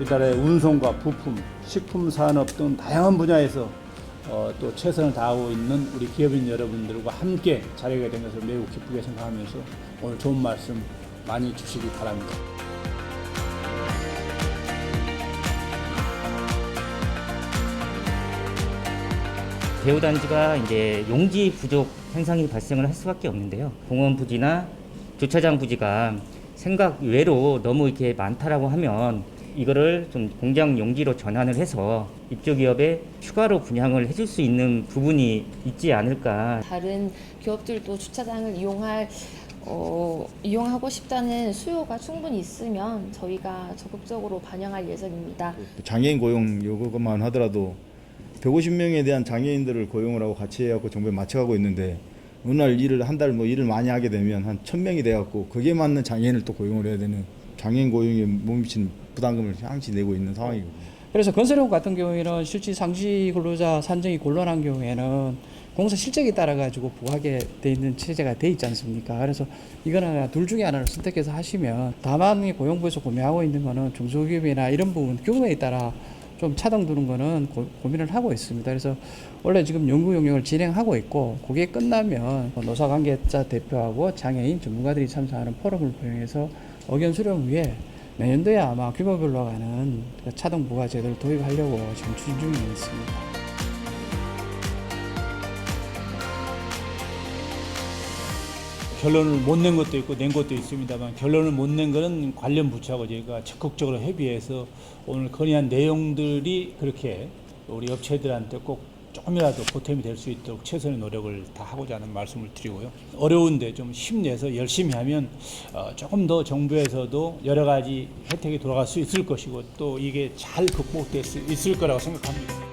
배달의 운송과 부품, 식품 산업 등 다양한 분야에서 어, 또 최선을 다하고 있는 우리 기업인 여러분들과 함께 자리가 된 것을 매우 기쁘게 생각하면서 오늘 좋은 말씀 많이 주시기 바랍니다. 대우단지가 이제 용지 부족 현상이 발생을 할 수밖에 없는데요. 공원 부지나 주차장 부지가 생각 외로 너무 이렇게 많다라고 하면 이거를 좀 공장 용지로 전환을 해서 입주 기업에 추가로 분양을 해줄 수 있는 부분이 있지 않을까 다른 기업들도 주차장을 이용할 어, 이용하고 싶다는 수요가 충분히 있으면 저희가 적극적으로 반영할 예정입니다. 장애인 고용 요것만 하더라도 150명에 대한 장애인들을 고용을 하고 같이 해갖고 정부에 맞춰가고 있는데 어느 날 일을 한 달 뭐 일을 많이 하게 되면 한 1000명이 돼갖고 그게 맞는 장애인을 또 고용을 해야 되는 장애인 고용에 못 미치는 부담금을 항시 내고 있는 상황이거든요. 그래서 건설업 같은 경우에는 실질 상시 근로자 산정이 곤란한 경우에는 공사 실적에 따라 가지고 부하게 돼 있는 체제가 돼 있지 않습니까? 그래서 이거는 둘 중에 하나를 선택해서 하시면 다만 이 고용부에서 구매하고 있는 거는 중소기업이나 이런 부분 규모에 따라 좀 차등 두는 거는 고, 고민을 하고 있습니다. 그래서 원래 지금 연구 용역을 진행하고 있고 그게 끝나면 노사관계자 대표하고 장애인 전문가들이 참석하는 포럼을 포용해서 의견 수렴 위에 내년도에 아마 규모별로 가는 그 차등 부가 제도를 도입하려고 지금 추진 중에 있습니다. 결론을 못 낸 것도 있고 낸 것도 있습니다만 결론을 못 낸 것은 관련 부처하고 저희가 적극적으로 협의해서 오늘 건의한 내용들이 그렇게 우리 업체들한테 꼭 조금이라도 보탬이 될 수 있도록 최선의 노력을 다 하고자 하는 말씀을 드리고요. 어려운데 좀 힘내서 열심히 하면 어, 조금 더 정부에서도 여러 가지 혜택이 돌아갈 수 있을 것이고 또 이게 잘 극복될 수 있을 거라고 생각합니다.